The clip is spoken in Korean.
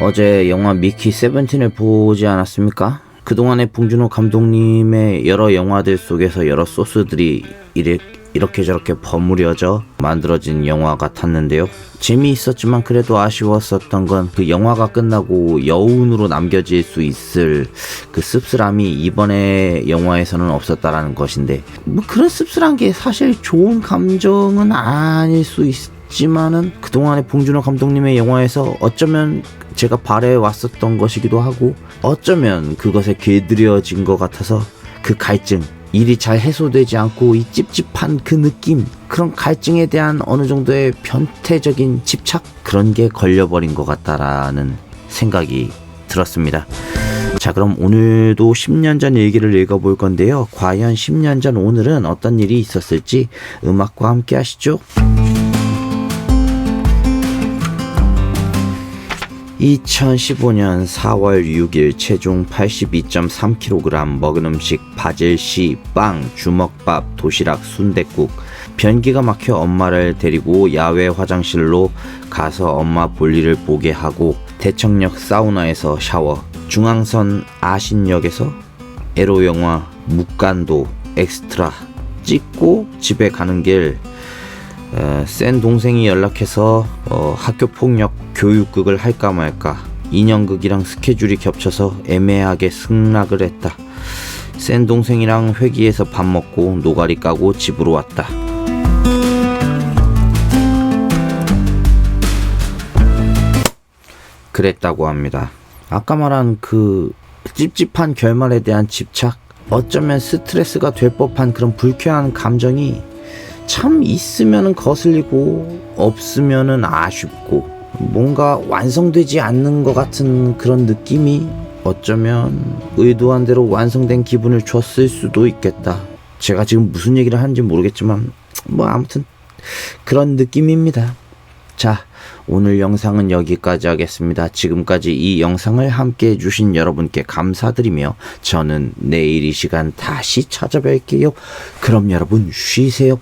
어제 영화 미키 세븐틴을 보지 않았습니까? 그동안의 봉준호 감독님의 여러 영화들 속에서 여러 소스들이 이렇게 저렇게 버무려져 만들어진 영화 같았는데요. 재미있었지만 그래도 아쉬웠었던 건 그 영화가 끝나고 여운으로 남겨질 수 있을 그 씁쓸함이 이번에 영화에서는 없었다라는 것인데 뭐 그런 씁쓸한 게 사실 좋은 감정은 아닐 수 있 지만은 그동안의 봉준호 감독님의 영화에서 어쩌면 제가 바래 왔었던 것이기도 하고 어쩌면 그것에 길들여진 것 같아서 그 갈증 일이 잘 해소되지 않고 이 찝찝한 그 느낌 그런 갈증에 대한 어느 정도의 변태적인 집착 그런 게 걸려버린 것 같다라는 생각이 들었습니다. 자 그럼 오늘도 10년 전 일기를 읽어볼 건데요. 과연 10년 전 오늘은 어떤 일이 있었을지 음악과 함께 하시죠. 2015년 4월 6일 체중 82.3kg 먹은 음식 바질씨, 빵, 주먹밥, 도시락, 순댓국. 변기가 막혀 엄마를 데리고 야외 화장실로 가서 엄마 볼일을 보게 하고 대청역 사우나에서 샤워. 중앙선 아신역에서 에로 영화 묵간도 엑스트라 찍고 집에 가는 길 어, 센 동생이 연락해서 어, 학교 폭력 교육극을 할까 말까 인형극이랑 스케줄이 겹쳐서 애매하게 승낙을 했다. 센 동생이랑 회기에서 밥 먹고 노가리 까고 집으로 왔다. 그랬다고 합니다. 아까 말한 그 찝찝한 결말에 대한 집착, 어쩌면 스트레스가 될 법한 그런 불쾌한 감정이 참 있으면은 거슬리고 없으면은 아쉽고 뭔가 완성되지 않는 것 같은 그런 느낌이 어쩌면 의도한 대로 완성된 기분을 줬을 수도 있겠다. 제가 지금 무슨 얘기를 하는지 모르겠지만 뭐 아무튼 그런 느낌입니다. 자, 오늘 영상은 여기까지 하겠습니다. 지금까지 이 영상을 함께 해주신 여러분께 감사드리며 저는 내일 이 시간 다시 찾아뵐게요. 그럼 여러분 쉬세요.